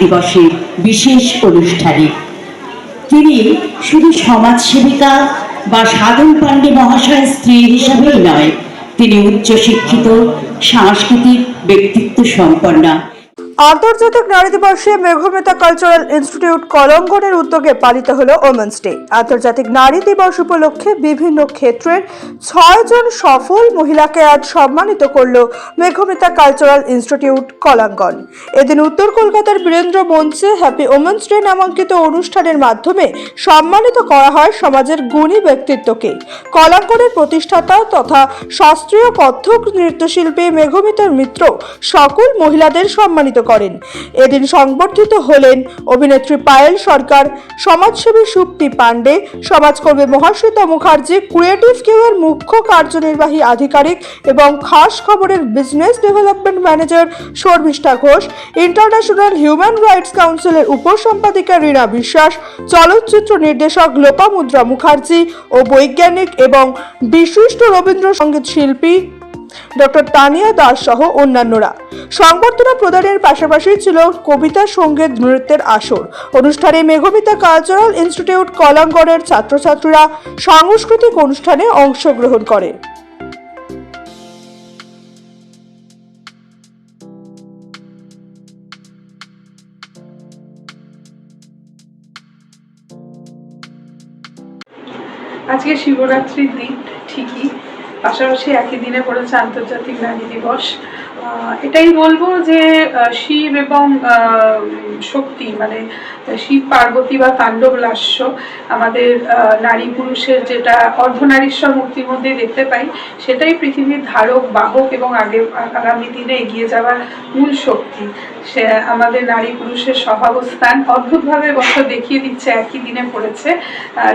দিবসে বিশেষ অনুষ্ঠানে। তিনি শুধু সমাজসেবিকা বা সাধন পাণ্ডে মহাশয়ের স্ত্রী হিসাবেই নয়, তিনি উচ্চশিক্ষিত, সাংস্কৃতিক ব্যক্তিত্ব সম্পন্না। আন্তর্জাতিক নারী দিবসে মেঘমেতা কালচারাল ইনস্টিটিউট কলঙ্গনের উদ্যোগে পালিত হলো ওমেন্স ডে। আন্তর্জাতিক নারী দিবস উপলক্ষে বিভিন্ন ক্ষেত্রের ছয়জন সফল মহিলাকে আজ সম্মানিত করল মেঘমেতা কালচারাল ইনস্টিটিউট কলাঙ্গন। এদিন উত্তর কলকাতার বীরেন্দ্র মঞ্চে হ্যাপি ওমেন্স ডে নামাঙ্কিত অনুষ্ঠানের মাধ্যমে সম্মানিত করা হয় সমাজের গুণী ব্যক্তিত্বকে। কলাঙ্কনের প্রতিষ্ঠাতা তথা শাস্ত্রীয় কত্থক নৃত্যশিল্পী মেঘমিতার মিত্র সকল মহিলাদের সম্মানিত করেন। এদিন সংবর্ধিত হলেন অভিনেত্রী পায়েল সরকার, সমাজসেবী সুপ্তি পাণ্ডে, সমাজকর্মী মহাশ্বেতা মুখার্জি ক্রিয়েটিভ কিউয়ের মুখ্য কার্যনির্বাহী আধিকারিক এবং খাস খবরের business development manager Sharmistha Ghosh international human rights কাউন্সিলের উপসম্পাদিকা রীনা বিশ্বাস, চলচ্চিত্র নির্দেশক লোপামুদ্রা মুখার্জি ও বৈজ্ঞানিক এবং বিশিষ্ট রবীন্দ্রসঙ্গীত শিল্পী ডক্টর তানিয়া দাস সহ অন্যান্যরা। সংবর্ধনা প্রদানের পাশাপাশি ছিল কবিতা সংগীত নৃত্যের আসর। অনুষ্ঠানে মেঘমিতা কালচারাল ইনস্টিটিউট কলাঙ্গনের ছাত্রছাত্রীরা সাংস্কৃতিক অনুষ্ঠানে অংশগ্রহণ করে। আজকে শিবরাত্রির দিন, ঠিকই। পাশাপাশি একই দিনে পড়েছে আন্তর্জাতিক নারী দিবস। এটাই বলব যে শিব এবং শক্তি মানে শিব, পার্বতী বা তাণ্ডব লাস্য, আমাদের নারী পুরুষের যেটা অর্ধনারীশ্বর মূর্তির মধ্যে দেখতে পাই, সেটাই পৃথিবীর ধারক, বাহক এবং আগে, আগামী দিনে এগিয়ে যাওয়ার মূল শক্তি। সে আমাদের নারী পুরুষের সহাবস্থান অদ্ভুতভাবে বছর দেখিয়ে দিচ্ছে, একই দিনে পড়েছে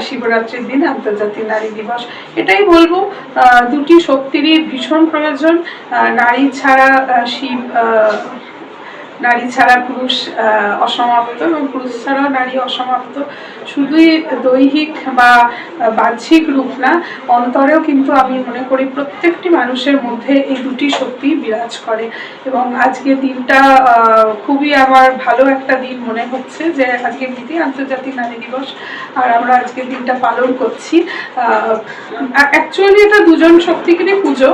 শিবরাত্রির দিন, আন্তর্জাতিক নারী দিবস। এটাই বলব দুটি শক্তিরই ভীষণ প্রয়োজন নারী ছাড়া শিব নারী ছাড়া পুরুষ অসমাপ্ত এবং পুরুষ ছাড়াও নারী অসমাপ্ত। শুধুই দৈহিক বা বাহ্যিক রূপ না, অন্তরেও কিন্তু আমি মনে করি প্রত্যেকটি মানুষের মধ্যে এই দুটি শক্তি বিরাজ করে। এবং আজকে দিনটা খুবই আমার ভালো একটা দিন মনে হচ্ছে যে আজকে এমনিতে আন্তর্জাতিক নারী দিবস আর আমরা আজকে দিনটা পালন করছি। অ্যাকচুয়ালি এটা দুজন শক্তিকেরই পুজো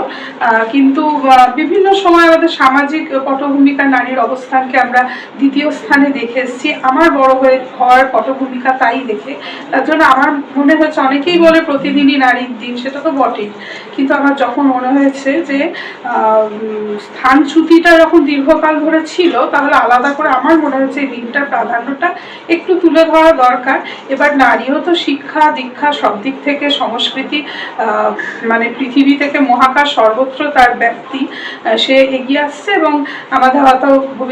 কিন্তু বিভিন্ন সময় আমাদের সামাজিক পটভূমিকা নারীর অবস্থানকে আমরা দ্বিতীয় স্থানে দেখে এসেছি। আমার বড় হয়ে হওয়ার পটভূমিকা তাই দেখে। তার জন্য আমার মনে হয়েছে অনেকেই বলে প্রতিদিনই নারীর দিন, সেটা তো বটেই। কিন্তু আমার যখন মনে হয়েছে যে স্থানচ্যুতিটা যখন দীর্ঘকাল ধরে ছিল, তাহলে আলাদা করে আমার মনে হয়েছে দিনটার প্রাধান্যটা একটু তুলে ধরা দরকার। এবার নারীও তো শিক্ষা, দীক্ষা সব দিক থেকে, সংস্কৃতি মানে পৃথিবী থেকে মহাকাশ সর্বত্র তার ব্যক্তি সে এগিয়ে আসছে এবং আমাদের হয়তো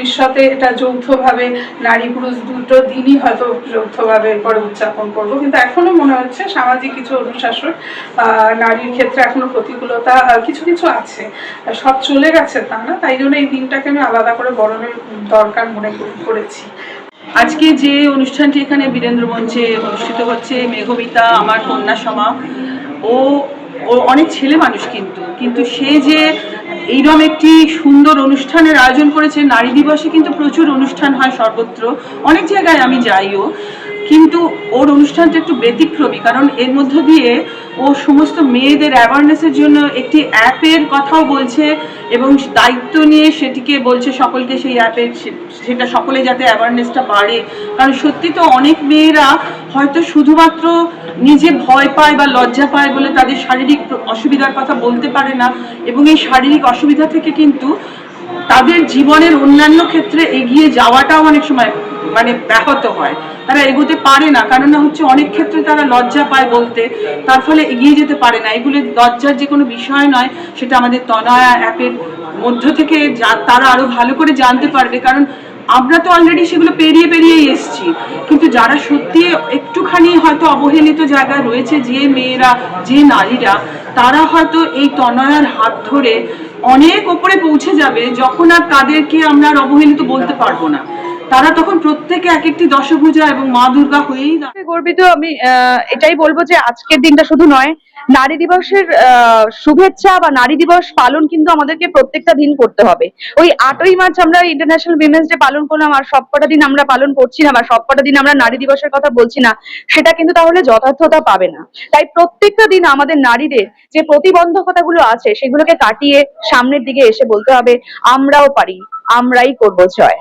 ভবিষ্যতে এটা যৌথভাবে নারী পুরুষ দুটো দিনই হয়তো যৌথভাবে এরপরে উদযাপন করব। কিন্তু এখনও মনে হচ্ছে সামাজিক কিছু অনুশাসন নারীর ক্ষেত্রে এখনও প্রতিকূলতা কিছু কিছু আছে। সব চলে গেছে তা না, তাই জন্য এই দিনটাকে আমি আলাদা করে বরণের দরকার মনে করেছি। আজকে যে অনুষ্ঠানটি এখানে বীরেন্দ্র মঞ্চে অনুষ্ঠিত হচ্ছে, মেঘবিতা, আমার কন্যা সমা ও ও অনেক ছেলে মানুষ কিন্তু। কিন্তু সে যে এইরকম একটি সুন্দর অনুষ্ঠানের আয়োজন করেছে নারী দিবসে, কিন্তু প্রচুর অনুষ্ঠান হয় সর্বত্র। অনেক জায়গায় আমি যাইও। কিন্তু ওর অনুষ্ঠানটা একটু ব্যতিক্রমী, কারণ এর মধ্য দিয়ে ও সমস্ত মেয়েদের অ্যাওয়ারনেসের জন্য একটি অ্যাপের কথাও বলছে এবং দায়িত্ব নিয়ে সেটিকে বলছে সকলকে সেই অ্যাপের সেটা সকলে যাতে অ্যাওয়ারনেসটা বাড়ে। কারণ সত্যি তো অনেক মেয়েরা হয়তো শুধুমাত্র নিজে ভয় পায় বা লজ্জা পায় বলে তাদের শারীরিক অসুবিধার কথা বলতে পারে না এবং এই শারীরিক অসুবিধা থেকে কিন্তু তাদের জীবনের অন্যান্য ক্ষেত্রে এগিয়ে যাওয়াটাও অনেক সময় মানে ব্যাহত হয়। তারা এগোতে পারে না। কারণ হচ্ছে অনেক ক্ষেত্রে তারা লজ্জা পায় বলতে। তার ফলে এগিয়ে যেতে পারে না। এগুলো লজ্জার যে কোনো বিষয় নয়, সেটা আমাদের তনয়া অ্যাপের মধ্য থেকে তারা আরও ভালো করে জানতে পারবে। কারণ আমরা তো অলরেডি সেগুলো পেরিয়ে পেরিয়েই এসেছি। কিন্তু যারা সত্যি একটুখানি হয়তো অবহেলিত জায়গায় রয়েছে, যে মেয়েরা, যে নারীরা, তারা হয়তো এই তনয়ার হাত ধরে অনেক ওপরে পৌঁছে যাবে, যখন আর তাদেরকে আমরা আর অবহেলিত বলতে পারব না। তারা তখন প্রত্যেকে এক একটি দশভূজা এবং মা দুর্গা হয়েই। গর্বিত, আমি এটাই বলব যে আজকের দিনটা শুধু নয়, নারী দিবসের শুভেচ্ছা বা নারী দিবস পালন কিন্তু আমাদেরকে প্রত্যেকটা দিন করতে হবে। ওই আটই মার্চ আমরা ইন্টারন্যাশনাল উইমেন্স ডে পালন করলাম, আর সবকটা দিন আমরা পালন করছি না বা সবকটা দিন আমরা নারী দিবসের কথা বলছি না, সেটা কিন্তু তাহলে যথার্থতা পাবে না। তাই প্রত্যেকটা দিন আমাদের নারীদের যে প্রতিবন্ধকতাগুলো আছে, সেগুলোকে কাটিয়ে সামনের দিকে এসে বলতে হবে, আমরাও পারি, আমরাই করব জয়।